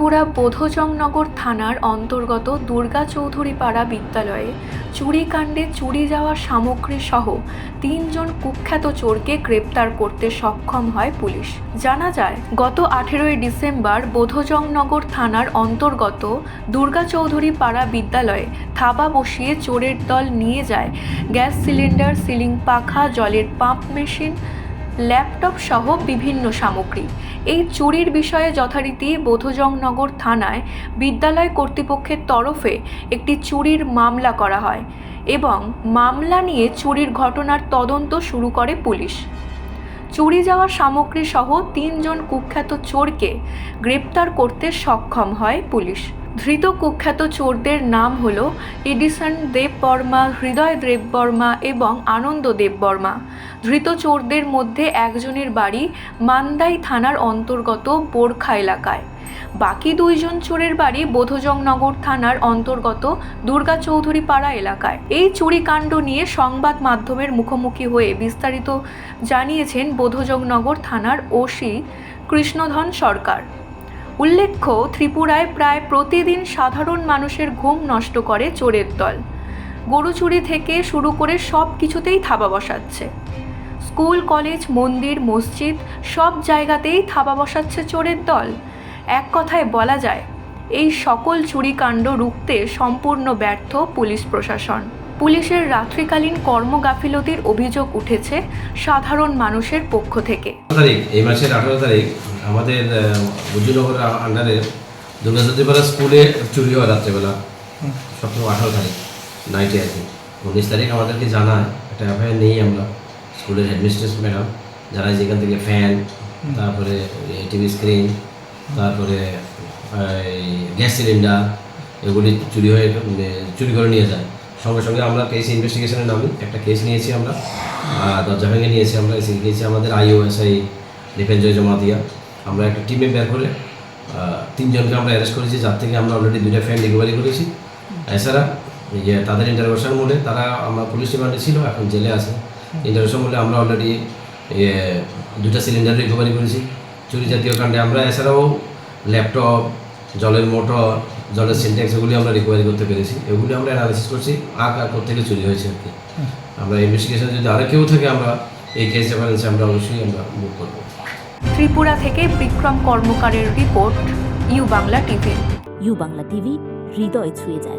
ত্রিপুরা বোধজংনগর থানার অন্তর্গত দুর্গা চৌধুরী পাড়া বিদ্যালয়ে চুরিকাণ্ডে চুরি যাওয়া সামগ্রী সহ তিনজন কুখ্যাত চোরকে গ্রেপ্তার করতে সক্ষম হয় পুলিশ। জানা যায়, গত আঠেরোই ডিসেম্বর বোধজংনগর থানার অন্তর্গত দুর্গা চৌধুরী পাড়া বিদ্যালয়ে থাবা বসিয়ে চোরের দল নিয়ে যায় গ্যাস সিলিন্ডার, সিলিং পাখা, জলের পাম্প মেশিন ল্যাপটপ সহ বিভিন্ন সামগ্রী। এই চুরির বিষয়ে যথারীতি বোধজংনগর থানায় বিদ্যালয় কর্তৃপক্ষের তরফে একটি চুরির মামলা করা হয় এবং মামলা নিয়ে চুরির ঘটনার তদন্ত শুরু করে পুলিশ। চুরি যাওয়া সামগ্রী সহ তিনজন কুখ্যাত চোরকে গ্রেপ্তার করতে সক্ষম হয় পুলিশ। ধৃত কুখ্যাত চোরদের নাম হল এডিসন দেববর্মা, হৃদয় দেববর্মা এবং আনন্দ দেববর্মা। ধৃত চোরদের মধ্যে একজনের বাড়ি মান্দাই থানার অন্তর্গত বোরখা এলাকায়। বাকি দুইজন চোরের বাড়ি বোধজংনগর থানার অন্তর্গত দুর্গা চৌধুরী পাড়া এলাকায়। এই চুরিকাণ্ড নিয়ে সংবাদ মাধ্যমের মুখোমুখি হয়ে বিস্তারিত জানিয়েছেন বোধজংনগর থানার ওসি কৃষ্ণধন সরকার। উল্লেখ্য, ত্রিপুরায় প্রায় প্রতিদিন সাধারণ মানুষের ঘুম নষ্ট করে চোরের দল। গরু চুরি থেকে শুরু করে সব কিছুতেই থাবা বসাচ্ছে। স্কুল, কলেজ, মন্দির, মসজিদ সব জায়গাতেই থাবা বসাচ্ছে চোরের দল। এক কথায় বলা যায়, এই সকল চুরিকাণ্ড রুখতে সম্পূর্ণ ব্যর্থ পুলিশ প্রশাসন। পুলিশের রাত্রিকালীন কর্মগাফিলতির অভিযোগ উঠেছে সাধারণ মানুষের পক্ষ থেকে। তারিখ, এই মাসের আঠারো তারিখ, আমাদের বুজুনগর আন্ডারে দুর্গাজ্যোতিপাড়া স্কুলে চুরি হয় রাত্রেবেলা সপ্তাহ আঠারো তারিখ নাইটে আর কি। উনিশ তারিখ আমাদেরকে জানায়, একটা এফআইআর নেই আমরা স্কুলের হেডমিস্ট্রেস ম্যাডাম যারা যেখান থেকে ফ্যান তারপরে টিভি স্ক্রিন তারপরে গ্যাস সিলিন্ডার এগুলি চুরি হয়ে মানে চুরি করে নিয়ে যায়। সঙ্গে সঙ্গে আমরা কেস ইনভেস্টিগেশনে নামি। একটা কেস নিয়েছি আমরা দরজা ভেঙে নিয়েছি আমরা গিয়েছি আমাদের আইওএসআই ডিফেন্স জমা দিয়া আমরা একটা টিমে বের করে তিনজনকে আমরা অ্যারেস্ট করেছি, যার থেকে আমরা অলরেডি দুইটা ফ্যান রিকভারি করেছি। এছাড়া যে তাদের ইন্টারভেশন মূলে তারা আমার পুলিশ রিমান্ডে ছিল, এখন জেলে আছে। ইন্টারভেশন মূলে আমরা অলরেডি দুটা সিলিন্ডার রিকভারি করেছি। চুরি জাতীয় কাণ্ডে আমরা, এছাড়াও ল্যাপটপ জলের মোটর জলের সিনটেক্স এগুলি আমরা রিকোয়ারি করতে পেরেছি। এগুলি আমরা অ্যানালিসিস করছি আর কার থেকে চুরি হয়েছে আর কি। আমরা ইনভেস্টিগেশন যদি আরও কেউ থাকে আমরা এই কেস রেফারেন্সে আমরা অবশ্যই আমরা মুভ করব। ত্রিপুরা থেকে Bikram কর্মকারের report U Bangla TV U Bangla TV হৃদয় ছুঁয়ে যায়।